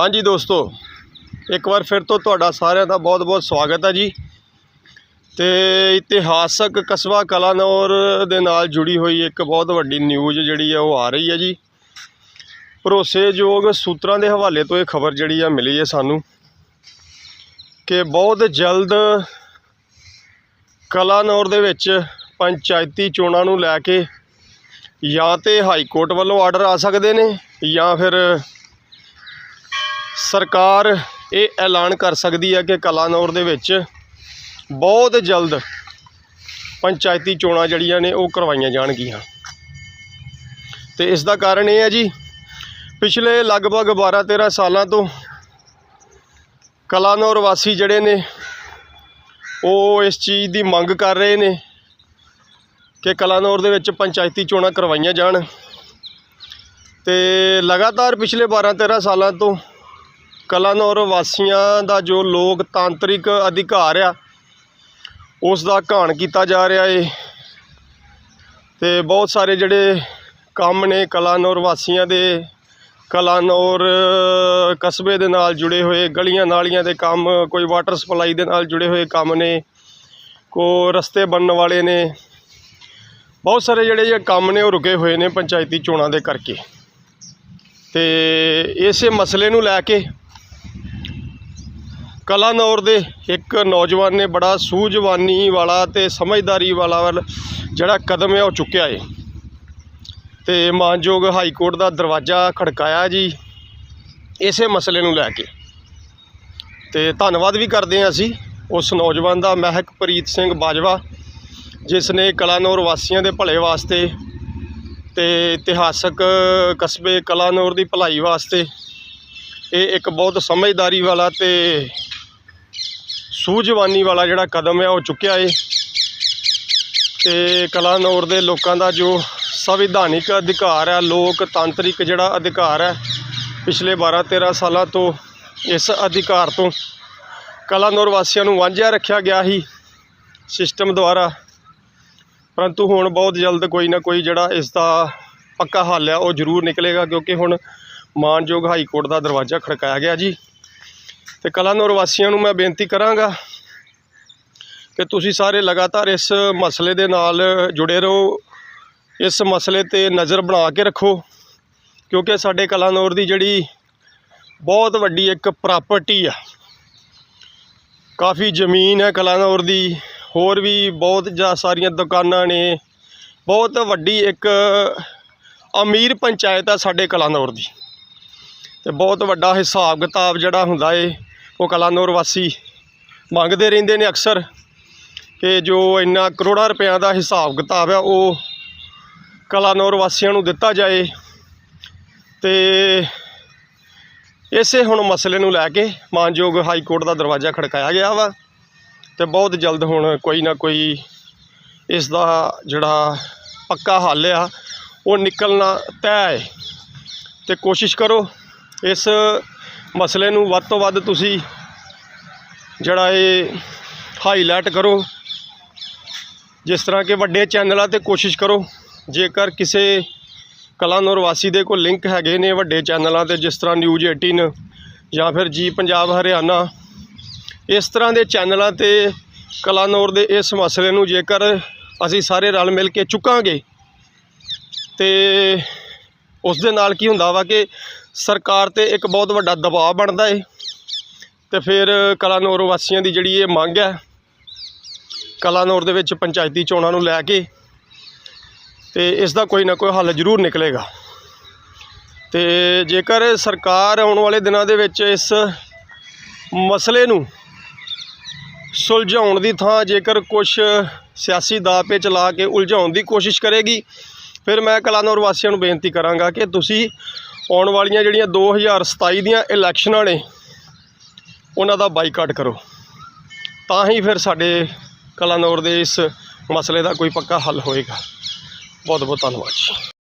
ਹਾਂਜੀ ਦੋਸਤੋ, ਇੱਕ ਵਾਰ ਫਿਰ ਤੋਂ ਤੁਹਾਡਾ ਸਾਰਿਆਂ ਦਾ ਬਹੁਤ-ਬਹੁਤ ਸਵਾਗਤ ਹੈ ਜੀ। ਤੇ ਇਤਿਹਾਸਕ ਕਸਬਾ ਕਲਾਨੌਰ ਦੇ ਨਾਲ ਜੁੜੀ ਹੋਈ ਇੱਕ ਬਹੁਤ ਵੱਡੀ ਨਿਊਜ਼ ਜਿਹੜੀ ਹੈ ਉਹ ਆ ਰਹੀ ਹੈ ਜੀ। ਭਰੋਸੇਯੋਗ ਸੂਤਰਾਂ ਦੇ ਹਵਾਲੇ ਤੋਂ ਇਹ ਖਬਰ ਜਿਹੜੀ ਆ ਮਿਲੀ ਹੈ ਸਾਨੂੰ ਕਿ ਬਹੁਤ ਜਲਦ ਕਲਾਨੌਰ ਦੇ ਵਿੱਚ ਪੰਚਾਇਤੀ ਚੋਣਾਂ ਨੂੰ ਲੈ ਕੇ ਜਾਂ ਤੇ ਹਾਈ ਕੋਰਟ ਵੱਲੋਂ ਆਰਡਰ ਆ ਸਕਦੇ ਨੇ ਜਾਂ ਫਿਰ ਸਰਕਾਰ ਇਹ ਐਲਾਨ ਕਰ ਸਕਦੀ ਹੈ ਕਿ ਕਲਾਨੌਰ ਦੇ ਵਿੱਚ ਬਹੁਤ ਜਲਦ ਪੰਚਾਇਤੀ ਚੋਣਾਂ ਜਿਹੜੀਆਂ ਨੇ ਉਹ ਕਰਵਾਈਆਂ ਜਾਣਗੀਆਂ। ਤੇ ਇਸ ਦਾ ਕਾਰਨ ਇਹ ਹੈ ਜੀ, ਪਿਛਲੇ ਲਗਭਗ 12-13 ਸਾਲਾਂ ਤੋਂ ਕਲਾਨੌਰ ਵਾਸੀ ਜਿਹੜੇ ਨੇ, ਉਹ ਇਸ ਚੀਜ਼ ਦੀ ਮੰਗ ਕਰ ਰਹੇ ਨੇ ਕਿ ਕਲਾਨੌਰ ਦੇ ਵਿੱਚ ਪੰਚਾਇਤੀ ਚੋਣਾਂ ਕਰਵਾਈਆਂ ਜਾਣ। ਤੇ ਲਗਾਤਾਰ ਪਿਛਲੇ 12-13 ਸਾਲਾਂ ਤੋਂ ਕਲਾਨੌਰ ਵਾਸੀਆਂ ਦਾ ਜੋ ਲੋਕਤਾਂਤਰਿਕ ਅਧਿਕਾਰ ਆ, ਉਸ ਦਾ ਘਾਣ ਕੀਤਾ ਜਾ ਰਿਹਾ ਏ। ਤੇ ਬਹੁਤ ਸਾਰੇ ਜਿਹੜੇ ਕੰਮ ਨੇ ਕਲਾਨੌਰ ਵਾਸੀਆਂ ਦੇ ਕਲਾਨੌਰ ਕਸਬੇ ਦੇ ਨਾਲ ਜੁੜੇ ਹੋਏ, ਗਲੀਆਂ ਨਾਲੀਆਂ ਦੇ ਕੰਮ, ਕੋਈ ਵਾਟਰ ਸਪਲਾਈ ਦੇ ਨਾਲ ਜੁੜੇ ਹੋਏ ਕੰਮ ਨੇ ਕੋ ਰਸਤੇ ਬਣਨ ਵਾਲੇ ਨੇ। ਬਹੁਤ ਸਾਰੇ ਜਿਹੜੇ ਇਹ ਕੰਮ ਨੇ ਉਹ ਰੁਕੇ ਹੋਏ ਨੇ ਪੰਚਾਇਤੀ ਚੋਣਾਂ ਦੇ ਕਰਕੇ। ਤੇ ਇਸੇ ਮਸਲੇ ਨੂੰ ਲੈ ਕੇ ਕਲਾਨੌਰ ਦੇ ਇੱਕ ਨੌਜਵਾਨ ਨੇ ਬੜਾ ਸੂਝਵਾਨੀ ਵਾਲਾ ਤੇ ਸਮਝਦਾਰੀ ਵਾਲਾ ਵੱਲ ਜਿਹੜਾ ਕਦਮ ਹੈ ਉਹ ਚੁੱਕਿਆ ਏ। ਤੇ ਮਾਨਯੋਗ ਹਾਈ ਕੋਰਟ ਦਾ ਦਰਵਾਜ਼ਾ ਖੜਕਾਇਆ ਜੀ ਇਸੇ ਮਸਲੇ ਨੂੰ ਲੈ ਕੇ। ਤੇ ਧੰਨਵਾਦ ਵੀ ਕਰਦੇ ਹਾਂ ਅਸੀਂ ਉਸ ਨੌਜਵਾਨ ਦਾ ਮਹਿਕਪ੍ਰੀਤ ਸਿੰਘ ਬਾਜਵਾ, ਜਿਸ ਨੇ ਕਲਾਨੌਰ ਵਾਸੀਆਂ ਦੇ ਭਲੇ ਵਾਸਤੇ ਤੇ ਇਤਿਹਾਸਕ ਕਸਬੇ ਕਲਾਨੌਰ ਦੀ ਭਲਾਈ ਵਾਸਤੇ ਇਹ ਇੱਕ ਬਹੁਤ ਸਮਝਦਾਰੀ ਵਾਲਾ ਤੇ ਸੂਝਵਾਨੀ ਵਾਲਾ ਜਿਹੜਾ ਕਦਮ ਹੈ ਉਹ ਚੁੱਕਿਆ ਏ। ਤੇ ਕਲਾਨੌਰ ਦੇ ਲੋਕਾਂ ਦਾ ਜੋ ਸੰਵਿਧਾਨਿਕ ਅਧਿਕਾਰ ਹੈ ਲੋਕਤਾਂਤਰਿਕ ਜਿਹੜਾ ਅਧਿਕਾਰ ਹੈ ਪਿਛਲੇ 12-13 ਸਾਲਾਂ ਤੋਂ ਇਸ ਅਧਿਕਾਰ ਤੋਂ ਕਲਾਨੌਰ ਵਾਸੀਆਂ ਨੂੰ ਵਾਂਝਿਆ ਰੱਖਿਆ ਗਿਆ ਸੀ ਸਿਸਟਮ ਦੁਆਰਾ। ਪਰੰਤੂ ਹੁਣ ਬਹੁਤ ਜਲਦ ਕੋਈ ਨਾ ਕੋਈ ਜਿਹੜਾ ਇਸ ਦਾ ਪੱਕਾ ਹੱਲ ਹੈ ਉਹ ਜ਼ਰੂਰ ਨਿਕਲੇਗਾ, ਕਿਉਂਕਿ ਹੁਣ ਮਾਨਯੋਗ ਹਾਈ ਕੋਰਟ ਦਾ ਦਰਵਾਜ਼ਾ ਖੜਕਾਇਆ ਗਿਆ ਜੀ। ਤੇ ਕਲਾਨੌਰ ਵਾਸੀਆਂ ਨੂੰ ਮੈਂ ਬੇਨਤੀ ਕਰਾਂਗਾ ਕਿ ਤੁਸੀਂ ਸਾਰੇ ਲਗਾਤਾਰ ਇਸ ਮਸਲੇ ਦੇ ਨਾਲ ਜੁੜੇ ਰਹੋ, ਇਸ ਮਸਲੇ ਤੇ ਨਜ਼ਰ ਬਣਾ ਕੇ ਰੱਖੋ, ਕਿਉਂਕਿ ਸਾਡੇ ਕਲਾਨੌਰ ਦੀ ਜਿਹੜੀ ਬਹੁਤ ਵੱਡੀ ਇੱਕ ਪ੍ਰਾਪਰਟੀ ਆ, ਕਾਫੀ ਜ਼ਮੀਨ ਹੈ ਕਲਾਨੌਰ ਦੀ, ਹੋਰ ਵੀ ਬਹੁਤ ਜਾ ਸਾਰੀਆਂ ਦੁਕਾਨਾਂ ਨੇ, ਬਹੁਤ ਵੱਡੀ ਇੱਕ ਅਮੀਰ ਪੰਚਾਇਤ ਆ ਸਾਡੇ ਕਲਾਨੌਰ ਦੀ, ਤੇ ਬਹੁਤ ਵੱਡਾ ਹਿਸਾਬ ਕਿਤਾਬ ਜਿਹੜਾ ਹੁੰਦਾ ਏ ਉਹ ਕਲਾਨੌਰ ਵਾਸੀ ਮੰਗਦੇ ਰਹਿੰਦੇ ਨੇ ਅਕਸਰ ਕਿ ਜੋ ਇੰਨਾ ਕਰੋੜਾਂ ਰੁਪਇਆਂ ਦਾ ਹਿਸਾਬ ਕਿਤਾਬ ਆ, ਉਹ ਕਲਾਨੌਰ ਵਾਸੀਆਂ ਨੂੰ ਦਿੱਤਾ ਜਾਏ ਤੇ ਇਸੇ ਹੁਣ ਮਸਲੇ ਨੂੰ ਲੈ ਕੇ ਮਾਨਯੋਗ ਹਾਈ ਕੋਰਟ ਦਾ ਦਰਵਾਜ਼ਾ ਖੜਕਾਇਆ ਗਿਆ ਵਾ ਤੇ ਬਹੁਤ ਜਲਦ ਹੁਣ ਕੋਈ ਨਾ ਕੋਈ ਇਸ ਦਾ ਜਿਹੜਾ ਪੱਕਾ ਹੱਲ ਆ, ਉਹ ਨਿਕਲਣਾ ਤੈਅ ਹੈ ਤੇ ਕੋਸ਼ਿਸ਼ ਕਰੋ ਇਸ ਮਸਲੇ ਨੂੰ ਵੱਧ ਤੋਂ ਵੱਧ ਤੁਸੀਂ ਜਿਹੜਾ ਇਹ ਹਾਈਲਾਈਟ ਕਰੋ। ਜਿਸ ਤਰ੍ਹਾਂ ਕਿ ਵੱਡੇ ਚੈਨਲਾਂ ਤੇ ਕੋਸ਼ਿਸ਼ ਕਰੋ। ਜੇਕਰ ਕਿਸੇ ਕਲਾਨੌਰ ਵਾਸੀ ਦੇ ਕੋਲ ਲਿੰਕ ਹੈਗੇ ਨੇ ਵੱਡੇ ਚੈਨਲਾਂ ਤੇ, ਜਿਸ ਤਰ੍ਹਾਂ ਨਿਊਜ਼ 18 ਜਾਂ ਫਿਰ ਜੀ ਪੰਜਾਬ ਹਰਿਆਣਾ, ਇਸ ਤਰ੍ਹਾਂ ਦੇ ਚੈਨਲਾਂ ਤੇ ਕਲਾਨੌਰ ਦੇ ਇਸ ਮਸਲੇ ਨੂੰ ਜੇਕਰ ਅਸੀਂ ਸਾਰੇ ਰਲ ਮਿਲ ਕੇ ਚੁੱਕਾਂਗੇ, ਤੇ ਉਸ ਦੇ ਨਾਲ ਕੀ ਹੁੰਦਾ ਵਾ ਕਿ ਸਰਕਾਰ ਤੇ ਇੱਕ ਬਹੁਤ ਵੱਡਾ ਦਬਾਅ ਬਣਦਾ ਏ ਤੇ ਫਿਰ ਕਲਾਨੌਰ ਵਾਸੀਆਂ ਦੀ ਜਿਹੜੀ ਇਹ ਮੰਗ ਹੈ, ਕਲਾਨੌਰ ਦੇ ਵਿੱਚ ਪੰਚਾਇਤੀ ਚੋਣਾਂ ਨੂੰ ਲੈ ਕੇ ਤੇ ਇਸ ਦਾ ਕੋਈ ਨਾ ਕੋਈ ਹੱਲ ਜ਼ਰੂਰ ਨਿਕਲੇਗਾ। ਤੇ ਜੇਕਰ ਸਰਕਾਰ ਆਉਣ ਵਾਲੇ ਦਿਨਾਂ ਦੇ ਵਿੱਚ ਇਸ ਮਸਲੇ ਨੂੰ ਸੁਲਝਾਉਣ ਦੀ ਥਾਂ ਜੇਕਰ ਕੁਝ ਸਿਆਸੀ ਦਾਅਵੇ ਚਲਾ ਕੇ ਉਲਝਾਉਣ ਦੀ ਕੋਸ਼ਿਸ਼ ਕਰੇਗੀ ਫਿਰ ਮੈਂ ਕਲਾਨੌਰ ਵਾਸੀਆਂ ਨੂੰ ਬੇਨਤੀ ਕਰਾਂਗਾ ਕਿ ਤੁਸੀਂ ਆਉਣ ਵਾਲੀਆਂ ਜਿਹੜੀਆਂ 2027 ਦੀਆਂ ਇਲੈਕਸ਼ਨਾਂ ਨੇ, ਉਹਨਾਂ ਦਾ ਬਾਈਕਾਟ ਕਰੋ। ਤਾਂ ਹੀ ਫਿਰ ਸਾਡੇ ਕਲਾਨੌਰ ਦੇ ਇਸ ਮਸਲੇ ਦਾ ਕੋਈ ਪੱਕਾ ਹੱਲ ਹੋਏਗਾ। ਬਹੁਤ ਬਹੁਤ ਧੰਨਵਾਦ ਜੀ।